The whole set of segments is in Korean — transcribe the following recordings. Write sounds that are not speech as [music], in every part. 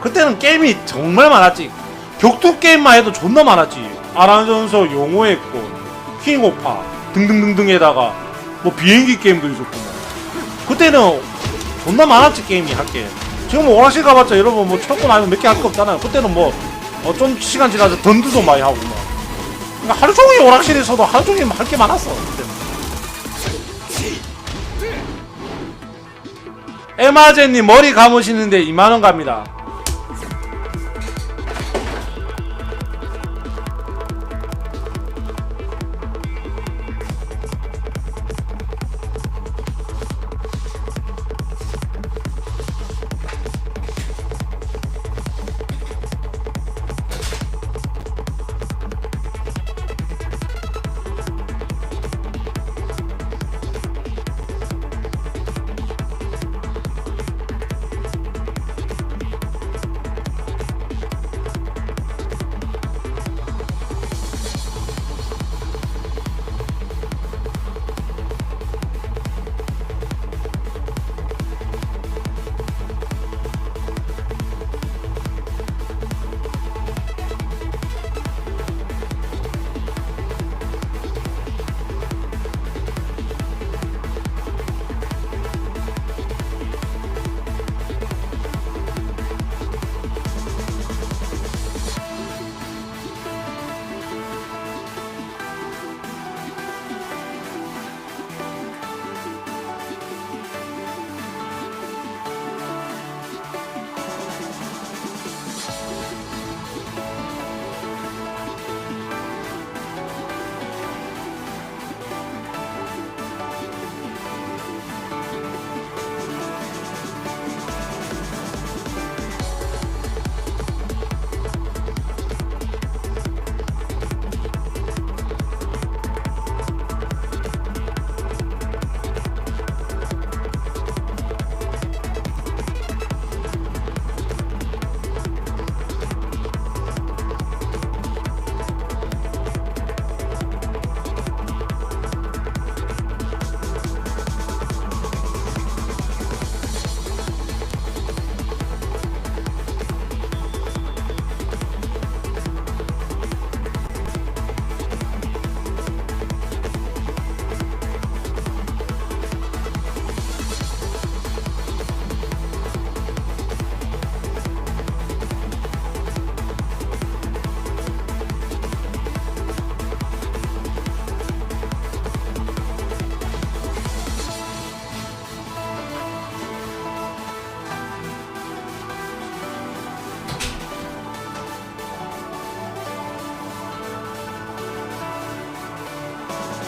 그때는 게임이 정말 많았지. 격투 게임만 해도 존나 많았지. 아란전서 용호의 꽃, 킹오파 등등등등에다가 뭐 비행기 게임도 있었고 뭐. 그때는 존나 많았지 게임이 할게. 지금 뭐 오락실 가봤자 여러분 뭐 첫고 나면 몇 개 할 거 없잖아요. 그때는 뭐좀 시간 지나서 던드도 많이 하고 뭐. 그러니까 하루 종일 오락실에서도 하루 종일 할 게 많았어. 그때는. 에마제님 머리 감으시는데 2만원 갑니다.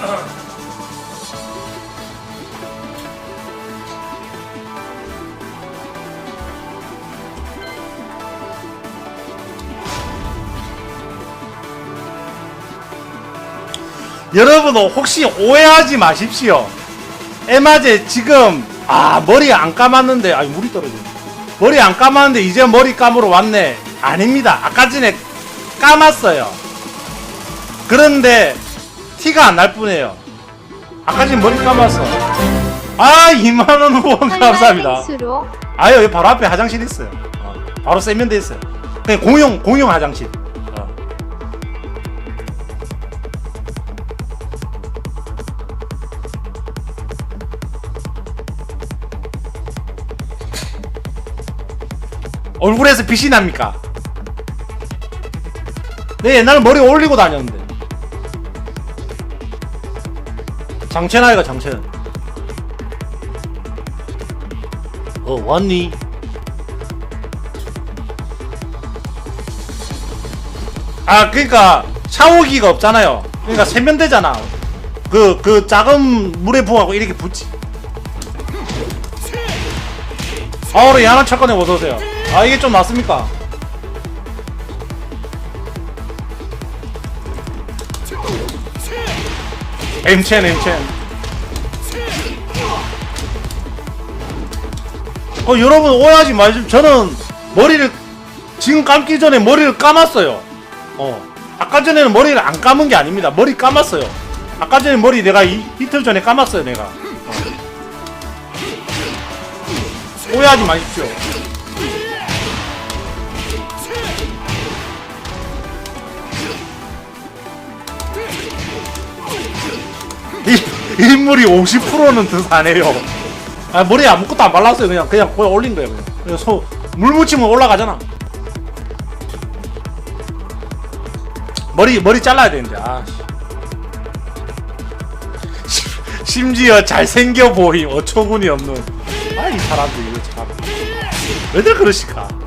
[laughs] 여러분 혹시 오해하지 마십시오. 에마제 지금 아 머리 안 감았는데 아 물이 떨어지네. 머리 안 감았는데 이제 머리 감으러 왔네. 아닙니다. 아까 전에 감았어요. 그런데 티가 안 날 뿐이에요. 아까 전에 머리 감았어. 아 2만원 후원 감사합니다. 아유 여기 바로 앞에 화장실 있어요. 어, 바로 세면대 있어요. 그냥 공용 공용 화장실. 어. 얼굴에서 빛이 납니까? 내 옛날에 머리 올리고 다녔는데. 장첸 아이가 장첸. 어 왔니? 아 그러니까 샤워기가 없잖아요. 그러니까 세면대잖아. 그 그 작은 물에 부어갖고 이렇게 붓지. 아 우리 야나 철권에 어서 오세요. 아 이게 좀 낫습니까? 엠첸 엠첸. 어 여러분 오해하지 마십시오. 저는 머리를 지금 감기 전에 머리를 감았어요. 어 아까 전에는 머리를 안 감은 게 아닙니다. 머리 감았어요. 아까 전에 머리 내가 이, 이틀 전에 감았어요 내가. 어. 오해하지 마십시오. 인물이 50%는 더 사네요. 아 머리에 아무것도 안 발랐어요. 그냥 그냥 거의 올린 거예요. 그냥. 그냥 소, 물 묻히면 올라가잖아. 머리 머리 잘라야 되는데. 아. 씨. [laughs] 심지어 잘생겨 보임 어처구니 없는. 아 이 사람들 이거 참. 왜들 그러실까?